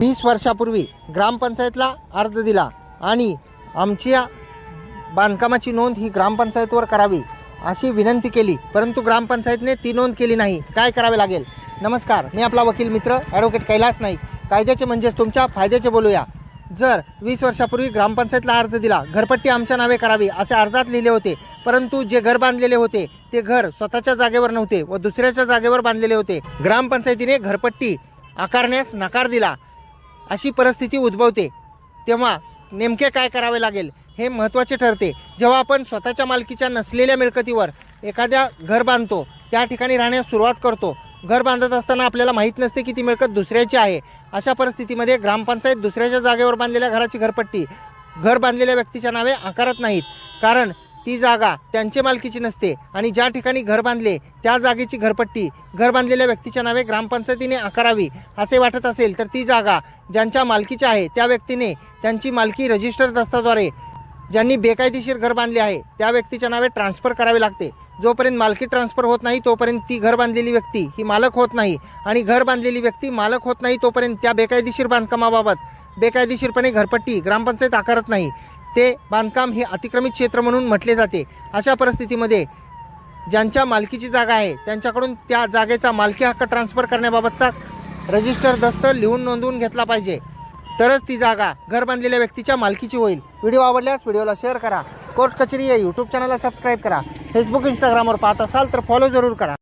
वीस वर्षापूर्वी ग्रामपंचायतला अर्ज दिला आणि आमच्या बांधकामाची नोंद ही ग्रामपंचायतवर करावी अशी विनंती केली. परंतु ग्रामपंचायतने ती नोंद केली नाही. काय करावे लागेल? नमस्कार. मी आपला वकील मित्र ॲडव्होकेट कैलास नाईक. कायद्याचे म्हणजेच तुमच्या फायद्याचे बोलूया. जर वीस वर्षापूर्वी ग्रामपंचायतला अर्ज दिला घरपट्टी आमच्या नावे करावी असे अर्जात लिहिले होते परंतु जे घर बांधलेले होते ते घर स्वतःच्या जागेवर नव्हते व दुसऱ्याच्या जागेवर बांधलेले होते. ग्रामपंचायतीने घरपट्टी आकारण्यास नकार दिला. अशी परिस्थिती उद्भवते. तेव्हा नेमके काय करावे लागेल हे महत्त्वाचे ठरते. जेव्हा आपण स्वतःच्या मालकीच्या नसलेल्या मिळकतीवर एखाद्या घर बांधतो त्या ठिकाणी राहण्यास सुरुवात करतो. घर बांधत असताना आपल्याला माहीत नसते की ती मिळकत दुसऱ्याची आहे. अशा परिस्थितीमध्ये ग्रामपंचायत दुसऱ्याच्या जागेवर बांधलेल्या घराची घरपट्टी घर बांधलेल्या व्यक्तीच्या नावे आकारत नाहीत. कारण ती जागा त्यांच्या मालकीची नसते आणि ज्या ठिकाणी घर बांधले त्या जागेची घरपट्टी घर बांधलेल्या व्यक्तीच्या नावे ग्रामपंचायतीने आकारावी असे वाटत असेल तर ती जागा ज्यांच्या मालकीची आहे त्या व्यक्तीने त्यांची मालकी रजिस्टर दस्ताद्वारे ज्यांनी बेकायदेशीर घर बांधले आहे त्या व्यक्तीच्या नावे ट्रान्सफर करावे लागते. जोपर्यंत मालकी ट्रान्सफर होत नाही तोपर्यंत ती घर बांधलेली व्यक्ती ही मालक होत नाही आणि घर बांधलेली व्यक्ती मालक होत नाही तोपर्यंत त्या बेकायदेशीर बांधकामाबाबत बेकायदेशीरपणे घरपट्टी ग्रामपंचायत आकारत नाही. ते बांधकाम हे अतिक्रमित क्षेत्र म्हणून म्हटले जाते. अशा परिस्थितीमध्ये ज्यांच्या मालकीची जागा आहे त्यांच्याकडून त्या जागेचा मालकी हक्क ट्रान्सफर करण्याबाबतचा रजिस्टर दस्त लिहून नोंदवून घेतला पाहिजे. तरच ती जागा घर बांधलेल्या व्यक्तीच्या मालकीची होईल. व्हिडिओ आवडल्यास व्हिडिओला शेअर करा. कोर्ट कचेरी या यूट्यूब चॅनलला सबस्क्राईब करा. फेसबुक इंस्टाग्रामवर पाहत असाल तर फॉलो जरूर करा.